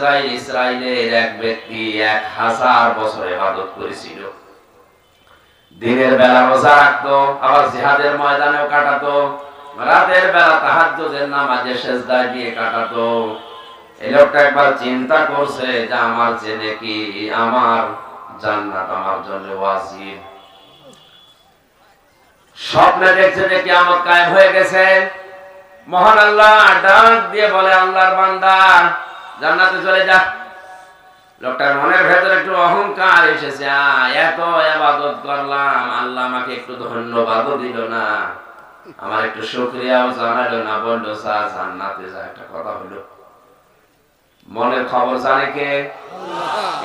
Israel ইসরায়েলের এক ব্যক্তি এক হাজার বছর ইবাদত করেছিল। দিনের বেলা রোজা রাখতো, আবার জিহাদের ময়দানেও কাটাতো, রাতের বেলা তাহাজ্জুদের নামাজে সেজদায় দিয়ে কাটাতো। এই লোকটা একবার চিন্তা করছে যে আমার যে নাকি আমার জান্নাত আমার জন্য ওয়াজিব। স্বপ্নে দেখছে যে কিয়ামত কায়েম হয়ে গেছে। মহান আল্লাহ ডাক দিয়ে বলে, আল্লাহর বান্দা জান্নাতে চলে যা। লোকটার মনের ভেতরে একটু অহংকার এসেছে। এত আবাদত করলাম আল্লাহ আমাকে একটু ধন্যবাদও দিল না। আমার একটু শুক্রিয়াও জানালো না বলল সা জান্নাতে যা একটা কথা হলো মনের খবর জানে কে?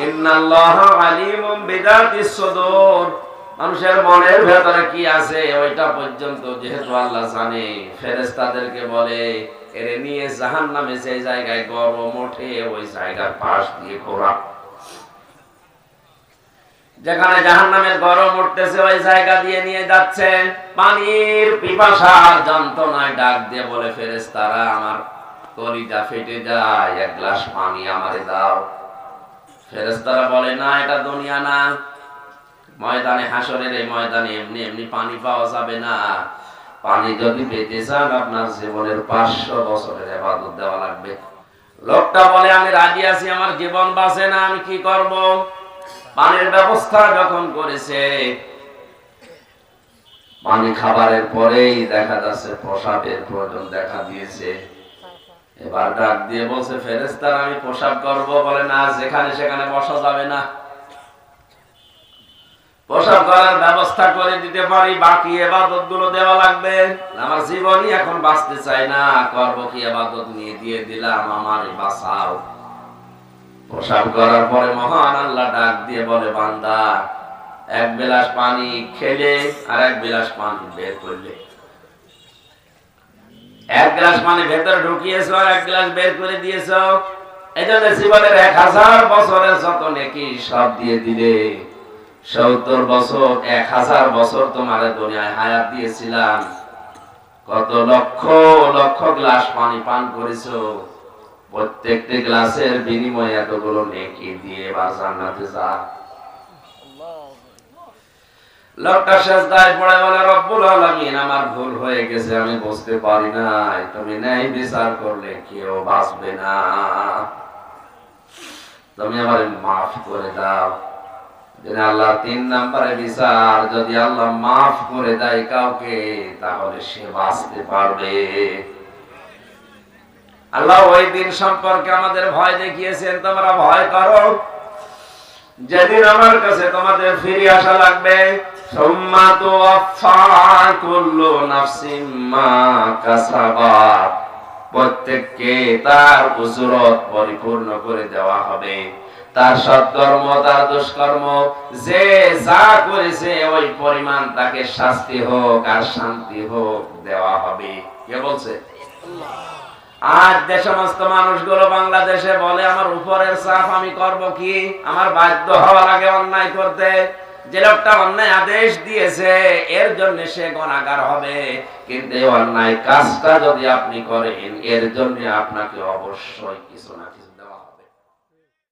ইন্নাল্লাহ আলিমুম বিদাতিস সুদূর। মানুষের মনের ভেতরে কি আছে? ওইটা পর্যন্ত যেহেতু আল্লাহ জানে, ফেরেশতাদেরকে বলে, এরে নিয়ে জাহান্নামে সেই জায়গায় গরম ওঠে ওই জায়গার পাশ দিয়ে ঘোরা। যেখানে জাহান্নামের গরম উঠতেছে ওই জায়গা দিয়ে নিয়ে যাচ্ছে। পানির পিপাসার যন্ত্রণায় ডাক দিয়ে বলে ফেরেস তারা আমার কলিজা ফেটে যায়, এক গ্লাস পানি আমারে দাও। ফেরেশতারা বলে, না, এটা দুনিয়া না। ময়দানে হাসরের এই ময়দানে এমনি এমনি পানি পাওয়া যাবে না। পানি যদি পেতে চান, আপনার জীবনের পাঁচশো বছরের এবাদত দেওয়া লাগবে। লোকটা বলে, আমি রাজি আছি, আমার জীবন বাঁচে না, আমি কি করব? পানির ব্যবস্থা যখন করেছে, পানি খাবারের পরেই দেখা যাচ্ছে প্রসাবের প্রয়োজন দেখা দিয়েছে। এবার ডাক দিয়ে বলছে ফেরেস্তার আমি পোশাক করব। বলে, না, যেখানে সেখানে বসা যাবে না। পোশাক করার ব্যবস্থা করে দিতে পারি, বাকি এবাদতগুলো দেওয়া লাগবে। আমার জীবনই এখন বাঁচতে চাই না, করব কি এবাদত নিয়ে দিয়ে দিলাম আমার বাঁচাও পোশাক করার পরে মহান আল্লাহ ডাক দিয়ে বলে, বান্দা, এক বিলাস পানি খেলে আর এক বিলাস পানি বের করলে। এক গ্লাস পানি ভেতরে ঢুকিয়েছ আর এক গ্লাস বের করে দিয়েছ। এই জন্য জীবনের এক হাজার বছরের যত নাকি সব দিয়ে দিলে। সত্তর বছর, এক হাজার বছর তোমার দুনিয়ায় হায়াত দিয়েছিলাম। কত লক্ষ লক্ষ গ্লাস পানি পান করেছ। প্রত্যেকটি গ্লাসের বিনিময়ে এতগুলো নেকি দিয়ে বা জান্নাতে যা। লোকটা শেষদায় পড়ে বলে, রব্বুল আলামিন, আমার ভুল হয়ে গেছে, আমি বুঝতে পারি নাই। তুমি ন্যায় বিচার করলে কেউ বাঁচবে না। তুমি আমার মাফ করে দাও। যদি আল্লাহ তিন নাম্বারে বিচার যদি আল্লাহ মাফ করে দেয় কাউকে, তাহলে সে বাঁচতে পারবে। আল্লাহ ওই দিন সম্পর্কে আমাদের ভয় দেখিয়েছেন, তোমরা ভয় করো। যেদিন আমার কাছে তোমাদের ফিরে আসা লাগবে প্রত্যেককে তার উজরত পরিপূর্ণ করে দেওয়া হবে। তার সৎকর্ম তার দুষ্কর্ম, যে যা করেছে ওই পরিমাণ তাকে শাস্তি হোক আর শান্তি হোক দেওয়া হবে। কে বলছে? আজ যে সমস্ত মানুষগুলো বাংলাদেশে বলে, আমার উপরের চাপ আমি করব কি? আমার বাধ্য হওয়া লাগে অন্যায় করতে। যে লোকটা অন্যায় আদেশ দিয়েছে, এর জন্য সে গণাগার হবে। কিন্তু অন্যায় কাজটা যদি আপনি করেন, এর জন্য আপনাকে অবশ্যই কিছু না কিছু